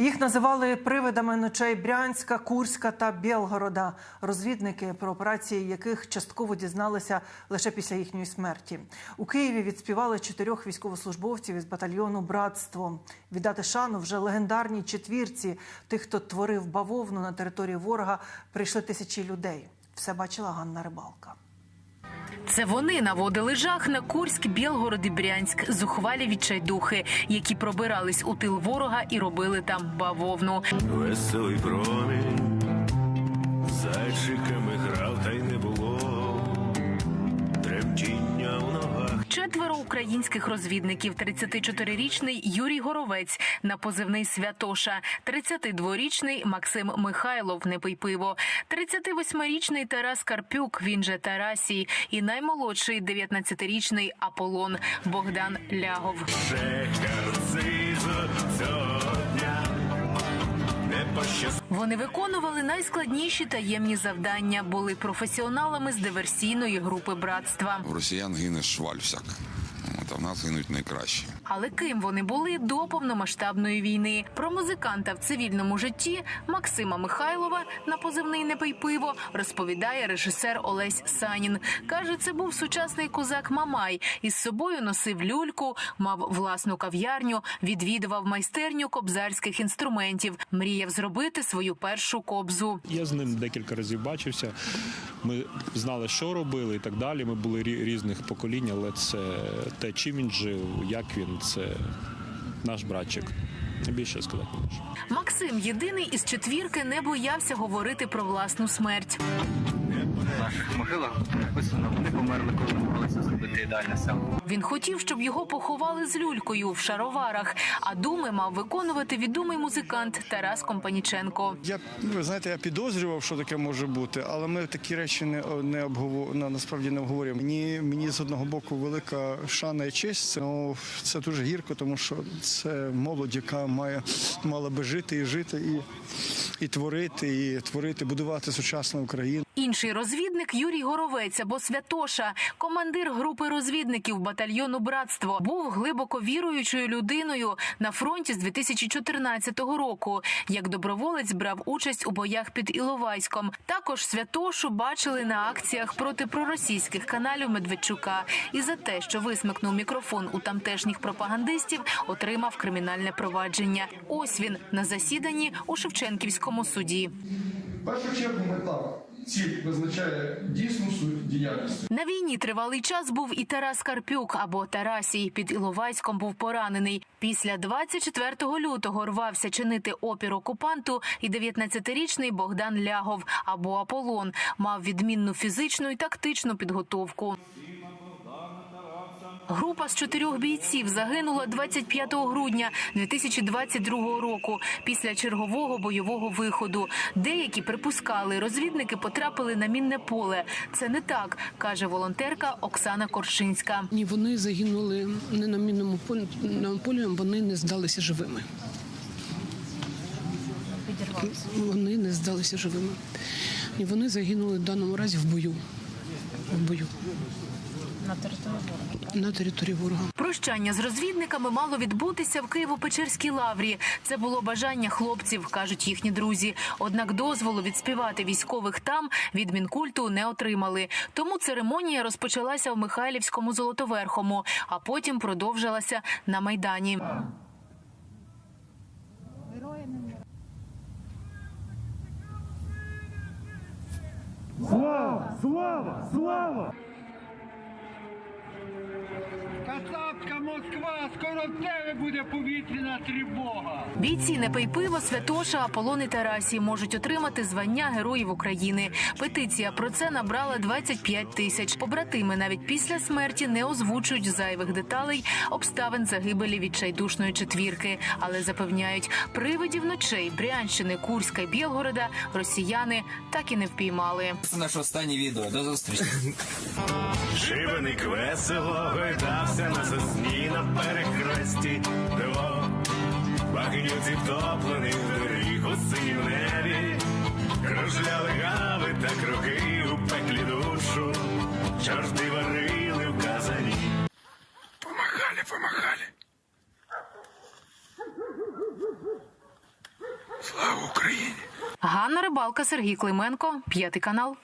Їх називали привидами ночей Брянська, Курська та Білгорода. Розвідники про операції яких частково дізналися лише після їхньої смерті. У Києві відспівали чотирьох військовослужбовців із батальйону Братство. Віддати шану вже легендарній четвірці тих, хто творив бавовну на території ворога, прийшли тисячі людей. Все бачила Ганна Рибалка. Це вони наводили жах на Курськ, Білгород і Брянськ, зухвалі відчайдухи, які пробирались у тил ворога і робили там бавовну. Веселий промінь зайчиками грав, та й не було ногах. Четверо українських розвідників: 34-річний Юрій Горовець на позивний Святоша, 32-річний Максим Михайлов не пий пиво, 38-річний Тарас Карпюк, він же Тарасій, і наймолодший 19-річний Аполлон Богдан Лягов. Шехарцизо цього дня. Вони виконували найскладніші таємні завдання, були професіоналами з диверсійної групи братства. В росіян гине шваль всяк. От, а в нас гинуть найкращі. Але ким вони були до повномасштабної війни? Про музиканта в цивільному житті Максима Михайлова на позивний «Не пий пиво розповідає режисер Олесь Санін. каже, це був сучасний козак Мамай. Із собою носив люльку, мав власну кав'ярню, відвідував майстерню кобзарських інструментів. Мріяв зробити свою першу кобзу. Я з ним декілька разів бачився. Ми знали, що робили і так далі. Ми були рі- різних поколінь, але це те, чим він жив, як він, це наш братчик. Більше сказати не можу. Максим єдиний із четвірки не боявся говорити про власну смерть. В наших могилах написано, вони померли, коли намагалися зробити ідеальне село. Він хотів, щоб його поховали з люлькою в шароварах. А думи мав виконувати відомий музикант Тарас Компаніченко. Я ну, ви знаєте, я підозрював, що таке може бути, але ми такі речі не, не обговор... на- насправді не обговорюємо. Мені, мені з одного боку велика шана і честь. Ну, це дуже гірко, тому що це молодь, яка має мала би жити і жити, і, і творити, і творити, будувати сучасну Україну. Інший розвідник Юрій Горовець або Святоша, командир групи розвідників батальйону Братство, був глибоко віруючою людиною на фронті з 2014 року. Як доброволець брав участь у боях під Іловайськом. Також Святошу бачили на акціях проти проросійських каналів Медведчука. І за те, що висмикнув мікрофон у тамтешніх пропагандистів, отримав кримінальне провадження. Ось він на засіданні у Шевченківському суді. Першу чергу мета ціль визначає дійсну суть діяльності. На війні тривалий час був і Тарас Карпюк або Тарасій. Під Іловайськом був поранений. Після 24 лютого рвався чинити опір окупанту і 19-річний Богдан Лягов або Аполлон мав відмінну фізичну і тактичну підготовку. Група з чотирьох бійців загинула 25 грудня 2022 року після чергового бойового виходу. Деякі припускали, розвідники потрапили на мінне поле. Це не так, каже волонтерка Оксана Коршинська. Ні, вони загинули не на мінному полі, на полі, вони не здалися живими. Вони не здалися живими. І вони загинули в даному разі в бою. В бою. На території ворога. На території ворога. Прощання з розвідниками мало відбутися в Києво-Печерській лаврі. Це було бажання хлопців, кажуть їхні друзі. Однак дозволу відспівати військових там від мінкульту не отримали. Тому церемонія розпочалася в Михайлівському Золотоверхому, а потім продовжилася на майдані. Кацапська Москва, скоро в тебе буде повітряна тривога. Бійці не пий пиво, Святоша, Аполлон і Тарасі можуть отримати звання Героїв України. Петиція про це набрала 25 тисяч. Побратими навіть після смерті не озвучують зайвих деталей обставин загибелі відчайдушної четвірки, але запевняють, привидів ночей Брянщини, Курська і Білгорода росіяни так і не впіймали. Це наше останнє відео. До зустрічі. Шибеник весело гойдався на сосні на перехресті до багнюці втоплених доріг у синім небі. Кружляли гави та круги у пеклі душу, чорти варили в казані. Помагали, помагали. Слава Україні! Ганна Рибалка, Сергій Клименко, п'ятий канал.